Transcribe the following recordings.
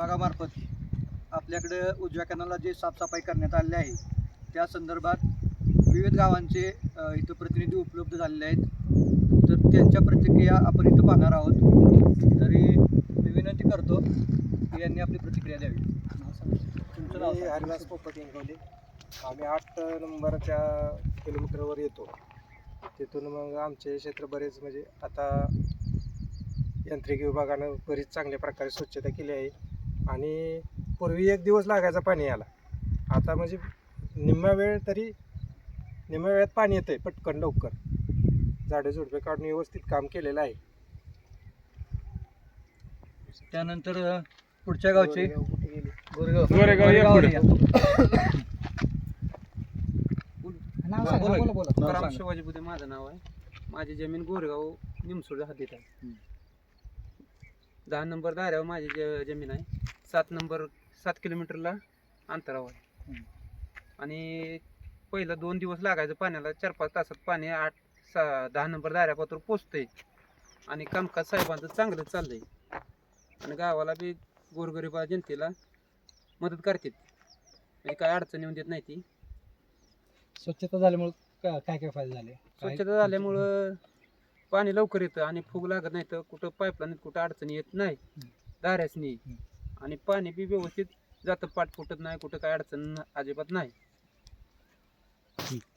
विभागामार्फत आपल्याकडे उजव्या कॅनलला जे साफसफाई करण्यात आलेली आहे त्या संदर्भात विविध गावांचे इथं प्रतिनिधी उपलब्ध झालेले आहेत. तर त्यांच्या प्रतिक्रिया आपण इथं पाहणार आहोत. तरी मी विनंती करतो की यांनी आपली प्रतिक्रिया द्यावी. तुमचं नाव हरिदास पोपट इंगवले. आम्ही आठ नंबरच्या किलोमीटरवर येतो. तिथून मग आमचे क्षेत्र बरेच म्हणजे आता यांत्रिकी विभागानं बरीच चांगल्या प्रकारे स्वच्छता केली आहे. आणि पूर्वी एक दिवस लागायचा पाणी याला आता म्हणजे निम्मा वेळ तरी निम्म्या वेळात पाणी येतंय पटकन लवकर झाडे झुडपे काढून व्यवस्थित काम केलेलं आहे त्यानंतर पुढच्या गावचे गोरेगाव कुठे गेले? गोरेगाव गोरेगाव या गोरेगावला पुढे. या. नाव हा, सांगा, बोला की. बोला, बोला. नाव कराम सांगा. शिवाजी बुद्धे माझं नाव आहे माझी जमीन गोरेगाव निमसोड हद्दीत आहे हम्म. दहा नंबर दाऱ्यावर माझी ज- जमीन आहे सात नंबर सात किलोमीटरला अंतरावर आहे. आणि पहिलं दोन दिवस लागायचं पाण्याला चार पाच तासात पाणी आठ सा दहा नंबर दाऱ्यापात्र पोचतंय. आणि कामकाज साहेबांचं चांगलं चाललंय. आणि गावाला बी गोरगरिबा जनतेला मदत करतात. म्हणजे काय अडचण येऊन देत नाही ती. स्वच्छता झाल्यामुळे का- काय काय फायदे झाले? काय- स्वच्छता झाल्यामुळं पाणी लवकर येतं आणि फुग लागत नाही तर कुठं पाईपलाईन कुठं अडचणी येत नाही. दाऱ्यासनी आणि पाणी बी व्यवस्थित जातं पाठ फुटत नाही कुठं काय अडचण अजिबात नाही.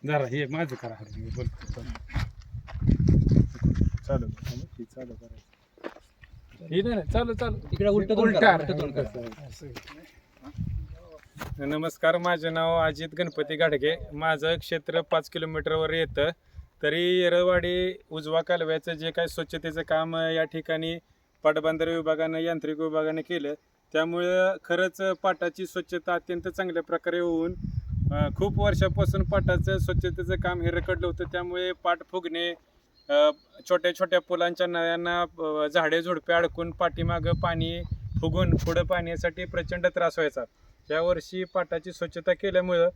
जरा हे माझं करा हरी, मी बोलतो चालू चालू चालू करायचं हे नाही नाही, चालू चालू. इकडे उलटं तोंड करा, उलटं तोंड करा. नमस्कार माझं नाव अजित गणपती गाडगे. माझं क्षेत्र पाच किलोमीटरवर येतं. तरी येरळवाडी उजवा कालव्याचं जे काही स्वच्छतेचं काम या ठिकाणी पाटबंधारे विभागानं यांत्रिक विभागानं केलं त्यामुळं खरंच पाटाची स्वच्छता अत्यंत चांगल्या प्रकारे होऊन खूप वर्षापासून पाटाचं स्वच्छतेचं काम हे रखडलं होतं. त्यामुळे पाट फुगणे छोट्या छोट्या पुलांच्या नळ्यांना झाडे झुडपे अडकून पाठीमागं पाणी फुगून पुढं पाण्यासाठी प्रचंड त्रास व्हायचा. यावर्षी पाटाची स्वच्छता केल्यामुळं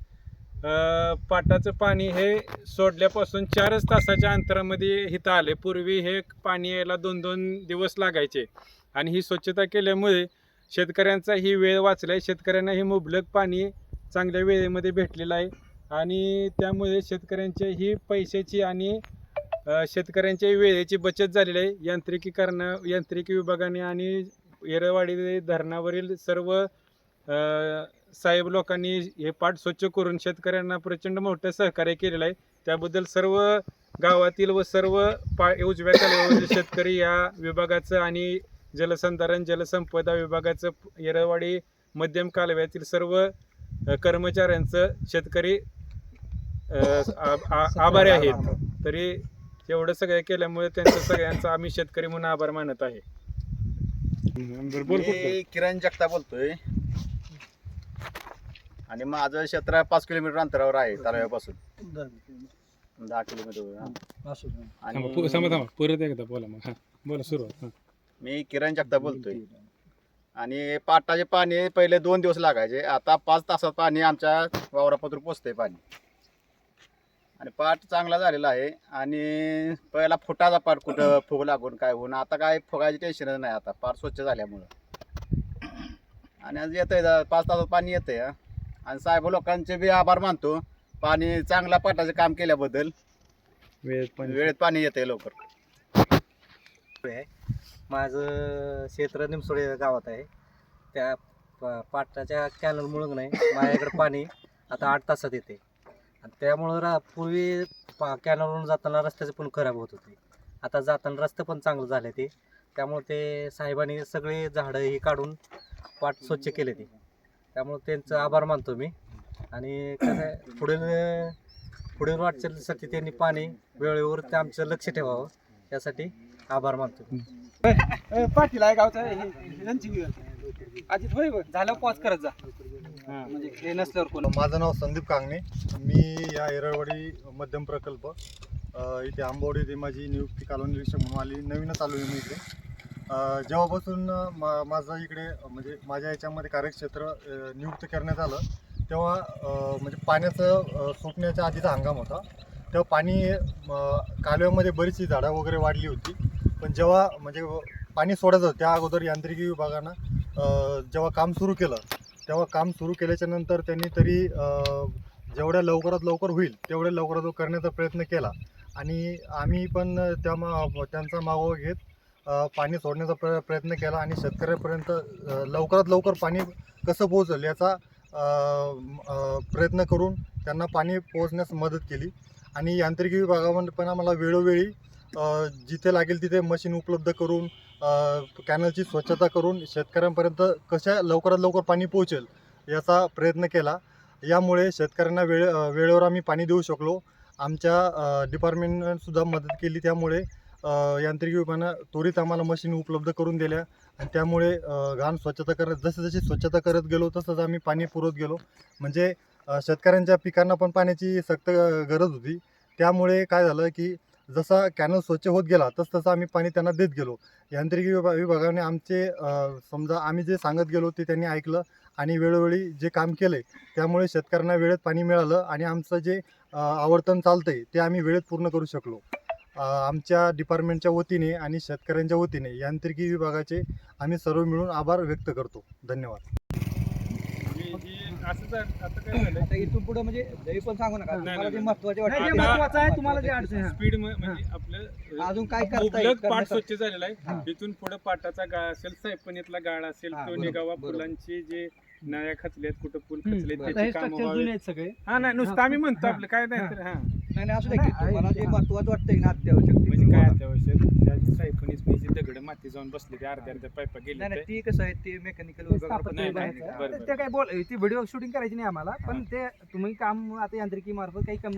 पाटाचं पाणी हे सोडल्यापासून चारच तासाच्या अंतरामध्ये इथं आले पूर्वी हे पाणी यायला दोन दोन दिवस लागायचे. आणि ही स्वच्छता केल्यामुळे शेतकऱ्यांचा ही वेळ वाचला आहे शेतकऱ्यांना हे मुबलक पाणी चांगल्या वेळेमध्ये भेटलेलं आहे. आणि त्यामुळे शेतकऱ्यांच्या ही पैशाची आणि शेतकऱ्यांच्या वेळेची बचत झालेली आहे. यांत्रिकीकरण यांत्रिकी विभागाने आणि येरवाडी धरणावरील सर्व साहेब लोकांनी हे पाठ स्वच्छ करून शेतकऱ्यांना प्रचंड मोठं सहकार्य केलेलं आहे. त्याबद्दल सर्व गावातील व सर्व पा उजव्या शेतकरी या विभागाचं आणि जलसंधारण जलसंपदा विभागाचं येरळवाडी मध्यम कालव्यातील सर्व कर्मचाऱ्यांचं शेतकरी अ, आ- आ- आभारी आहेत. तरी एवढं सगळं केल्यामुळे त्यांचं सगळ्यांचा आम्ही शेतकरी म्हणून आभार मानत आहे. किरण जगता बोलतोय. आणि माझं क्षेत्र पाच किलोमीटर अंतरावर आहे तालुक्यापासून दहा किलोमीटर. असू दे. थांबा, पु- थांबा थांबा. परत एकदा बोला मग. हा बोला सुरुवात. हा. मी किरण जगता बोलतोय. आणि पाटाचे पाणी पहिले दोन दिवस लागायचे. आता पाच तासात पाणी आमच्या वावरापत्र पोचतंय पाणी. आणि पाट चांगला झालेला आहे. आणि पहिला फुटाचा पाट कुठं फुग लागून काय होऊन आता काय फुगायची टेन्शनच नाही आता. पाट स्वच्छ झाल्यामुळं. आणि आज येतंय जा- पाच तासात पाणी येतंय हा. आणि साहेब लोकांचे बी आभार मानतो. पाणी चांगल्या पाटाचं काम केल्याबद्दल. वेळेत पण वेळेत पाणी येतंय लवकर. माझं क्षेत्र निमसोडे गावात आहे. त्या प- पाटाच्या कॅनलमुळं नाही माझ्याकडे पाणी आता आठ तासात येते. आणि त्यामुळं रा पूर्वी पा कॅनलवरून जाताना रस्त्याचे पण खराब होत होते. आता जाताना रस्ते पण चांगलं झाले ते. त्यामुळे ते साहेबांनी सगळे झाडं ही काढून पाट स्वच्छ केले ते. त्यामुळे त्यांचं आभार मानतो मी. आणि कसं आहे, पुढील पुढील वाटचालीसाठी त्यांनी पाणी वेळेवर ते आमचं लक्ष ठेवावं यासाठी आभार मानतो. पाटील आहे गावचा अजित होय झालं पॉज करत जा. म्हणजे हे नसल्यावर कोण? माझं नाव संदीप कांगणे. मी या येरळवाडी मध्यम प्रकल्प अ, इथे आंबवडी इथे माझी नियुक्ती कालवण निरीक्षक म्हणून आली. नवीनच आलो आहे मी इथे. जेव्हापासून मा माझं इकडे म्हणजे माझ्या याच्यामध्ये कार्यक्षेत्र नियुक्त करण्यात आलं तेव्हा म्हणजे पाण्याचं सुटण्याच्या आधीचा हंगाम होता. तेव्हा पाणी कालव्यामध्ये बरीचशी झाडं वगैरे वाढली होती. पण जेव्हा म्हणजे पाणी सोडायचं त्या अगोदर यांत्रिकी विभागानं जेव्हा काम सुरू केलं तेव्हा काम सुरू केल्याच्यानंतर त्यांनी तरी जेवढ्या लवकरात लवकर होईल तेवढ्या लवकरात लवकर करण्याचा प्रयत्न केला. आणि आम्ही पण त्या मा त्यांचा मागोवा घेत पाणी सोडण्याचा प्र प्रयत्न केला आणि शेतकऱ्यापर्यंत लवकरात लवकर पाणी कसं पोहोचेल याचा प्रयत्न करून त्यांना पाणी पोहोचण्यास मदत केली. आणि यांत्रिकी विभागामध्ये पण आम्हाला वेळोवेळी जिथे लागेल तिथे मशीन उपलब्ध करून कॅनलची स्वच्छता करून शेतकऱ्यांपर्यंत कशा लवकरात लवकर पाणी पोहोचेल याचा प्रयत्न केला. यामुळे शेतकऱ्यांना वेळ वेळेवर आम्ही पाणी देऊ शकलो. आमच्या डिपार्टमेंटनं सुद्धा मदत केली. त्यामुळे यांत्रिकी विभागानं त्वरित आम्हाला मशीन उपलब्ध करून दिल्या. आणि त्यामुळे घाण स्वच्छता करत जसे जशी स्वच्छता करत गेलो तसंच आम्ही पाणी पुरवत गेलो. म्हणजे शेतकऱ्यांच्या पिकांना पण पाण्याची सक्त गरज होती. त्यामुळे काय झालं की जसा कॅनल स्वच्छ होत गेला तस तसं आम्ही पाणी त्यांना देत गेलो. यांत्रिकी विभा विभागाने आमचे समजा आम्ही जे सांगत गेलो ते त्यांनी ऐकलं आणि वेळोवेळी जे काम केले त्यामुळे शेतकऱ्यांना वेळेत पाणी मिळालं आणि आमचं जे आवर्तन चालतंय ते आम्ही वेळेत पूर्ण करू शकलो. आमच्या डिपार्टमेंटच्या वतीने आणि शेतकऱ्यांच्या वतीने यांत्रिकी विभागाचे आम्ही सर्व मिळून आभार व्यक्त करतो धन्यवाद. आता काय झालं आता इथून पुढे म्हणजे पण सांगू नका नाही, तुम्हाला जे नाही. महत्त्वाचे नाही, जे वाटतं महत्वाचं आहे, तुम्हाला जे अडचण आहे. स्पीड म्हणजे आपलं अजून काय करता येईल मुबलक पाठ? स्वच्छ झालेला हा. आहे इथून पुढे पाटाचा गाळ असेल सैपणीतला गाळ असेल हा, तो बरोबर, निघावा बरोबर. फुलांची जे नळ्या खचल्यात कुठं हम्म, खचलेत काम सगळे. हा नाही नुसतं आम्ही म्हणतो आपलं काय नाही तर हा. नाही नाही असू द्या नाही, की तुम्हाला जे आहे. महत्वाचं वाटतंय ना अत्यावश्यक ते म्हणजे तुम्ही काय बोला. अत्यावश्यक? दगड माती जाऊन बसली ते अर्ध्या अर्ध्या पायपा नाही गेले नाही ती कसं आहे ते मेकॅनिकल नाही, नाही, बरोबर. ते काय बोल ती व्हिडिओ शूटिंग करायची नाही आम्हाला पण ते तुम्ही काम आता यांत्रिकी मार्फत काही कमी